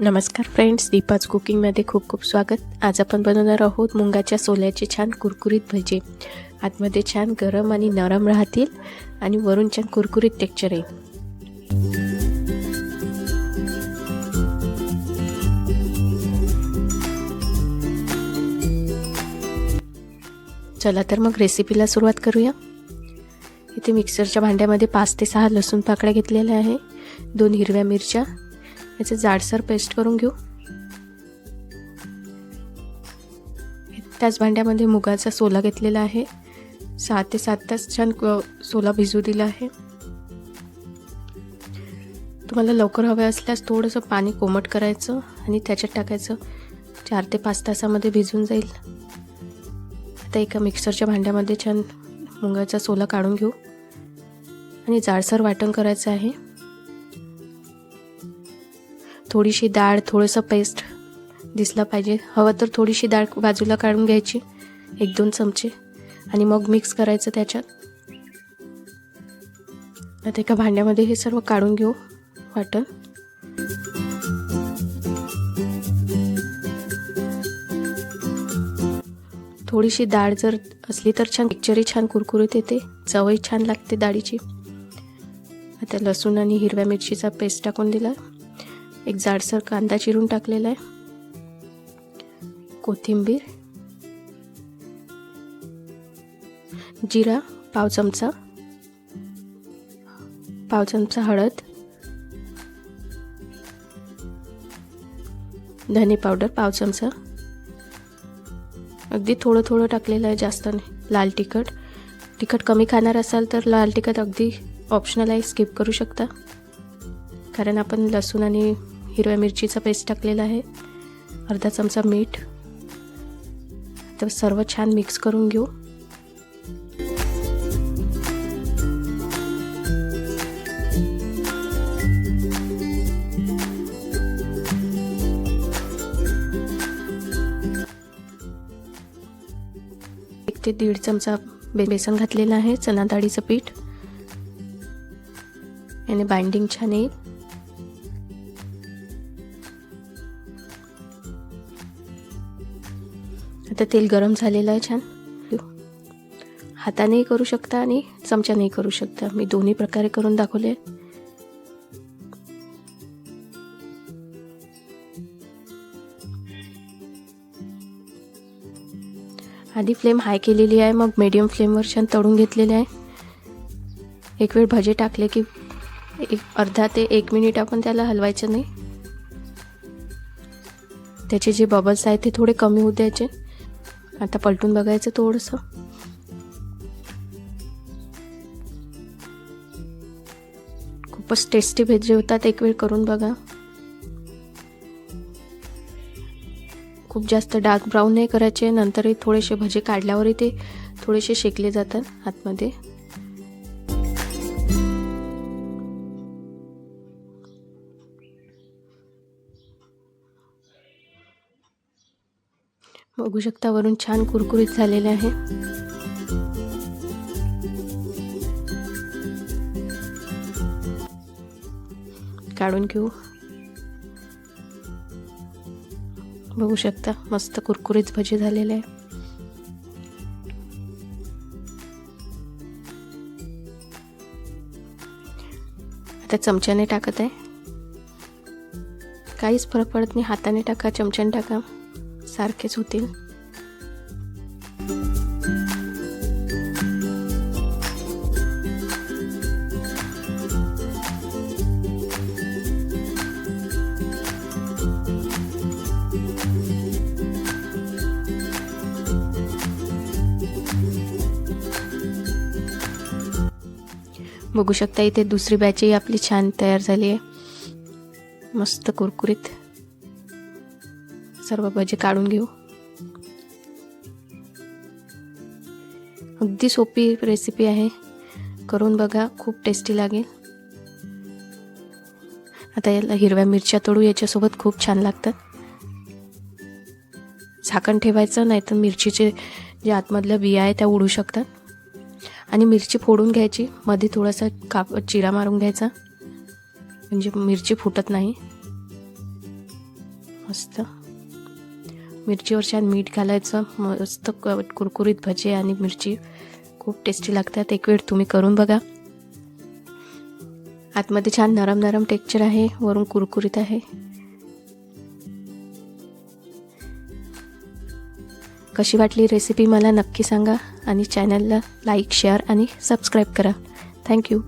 नमस्कार फ्रेंड्स दीपाच कुकिंगमध्ये खूप खूप स्वागत. आज आपण बनवणार आहोत मुंगाच्या सोल्याचे छान कुरकुरीत भजे. आतमध्ये छान गरम आणि नरम राहतील आणि वरून छान कुरकुरीत टेक्चर येईल चला तर मग रेसिपीला सुरुवात करूया. इथे मिक्सरच्या भांड्यामध्ये पाच ते सहा लसूण पाकळ्या घेतलेल्या आहे. दोन हिरव्या मिरच्या याचे जाडसर पेस्ट करून घेऊ. त्याच भांड्यामध्ये मुगाचा सोला घेतलेला आहे. सहा ते सात तास छान सोला भिजू दिला आहे. तुम्हाला लवकर हवे असल्यास थोडंसं पाणी कोमट करायचं आणि त्याच्यात टाकायचं. चार ते पाच तासामध्ये भिजून जाईल. आता एका मिक्सरच्या भांड्यामध्ये छान मुगाचा सोला काढून घेऊ. आणि जाडसर वाटण करायचं आहे. थोडीशी डाळ थोडंसं पेस्ट दिसला पाहिजे. हवं तर थोडीशी डाळ बाजूला काढून घ्यायची एक दोन चमचे. आणि मग मिक्स करायचं त्याच्यात. आता एका भांड्यामध्ये हे सर्व काढून घेऊ वाटण. थोडीशी डाळ जर असली तर छान पिक्चरही छान कुरकुरीत येते. चवही छान लागते डाळीची. आता लसूण आणि हिरव्या मिरचीचा पेस्ट टाकून दिला. एक जाडसर कांदा चिरून टाकलेला आहे. कोथिंबीर जिरा पाव चमचा पाव चमचा हळद धने पावडर पाव चमचा. अगदी थोडं थोडं टाकलेलं आहे जास्त नाही लाल तिखट. तिखट कमी खाणार असाल तर लाल तिखट अगदी ऑप्शनल आहे. स्किप करू शकता. कारण आपण लसूण आणि हिरव्या मिरचीचा पेस्ट टाकलेला आहे. अर्धा चमचा मीठ. तर सर्व छान मिक्स करून घेऊ. एक ते दीड चमचा बे बेसन घातलेलं आहे चना डाळीचं पीठ. याने बाइंडिंग छान येईल. आता तेल गरम झालेलं आहे छान. हातानेही करू शकता आणि चमच्यानेही करू शकता. मी दोन्ही प्रकारे करून दाखवले आधी फ्लेम हाय केलेली आहे मग मीडियम फ्लेमवर छान तळून घेतलेले आहे. एक वेळ भजे टाकले की एक अर्धा ते एक मिनिट आपण त्याला हलवायचं नाही. त्याचे जे बबल्स आहेत ते थोडे कमी होऊ द्यायचे. आता पलटून बघायचं थोडंसं. खूपच टेस्टी भेजे होतात एक वेळ करून बघा. खूप जास्त डार्क ब्राऊन नाही करायचे नंतरही थोडेसे भजे काढल्यावरही ते थोडेसे शेकले जातात आतमध्ये. बघू शकता वरून छान कुरकुरीत झालेले आहे. काढून घेऊ. बघू शकता मस्त कुरकुरीत भजी झालेले आहे. आता चमच्याने टाकत आहे. काहीच फरक पडत नाही हाताने टाका चमच्याने टाका. सारखेच होतील. बघू शकता इथे दुसरी बॅचही आपली छान तयार झाली आहे. मस्त कुरकुरीत. सर्व भजी काढून घेऊ. अगदी सोपी रेसिपी आहे. करून बघा खूप टेस्टी लागेल. आता याला हिरव्या मिरच्या तोडू याच्यासोबत खूप छान लागतात. झाकण ठेवायचं नाही तर मिरचीचे जे आतमधल्या बिया आहे त्या उडू शकतात. आणि मिरची फोडून घ्यायची. मध्ये थोडासा काप चिरा मारून घ्यायचा. म्हणजे मिरची फुटत नाही. मस्त. मिरचीवर छान मीठ घालायचं. मस्त क- कुरकुरीत भजे आणि मिरची. खूप टेस्टी लागतात. एक वेळ तुम्ही करून बघा. आतमध्ये छान नरम नरम टेक्चर आहे. वरून कुरकुरीत आहे. कशी वाटली रेसिपी मला नक्की सांगा आणि चॅनलला लाईक शेअर आणि सबस्क्राईब करा. Thank you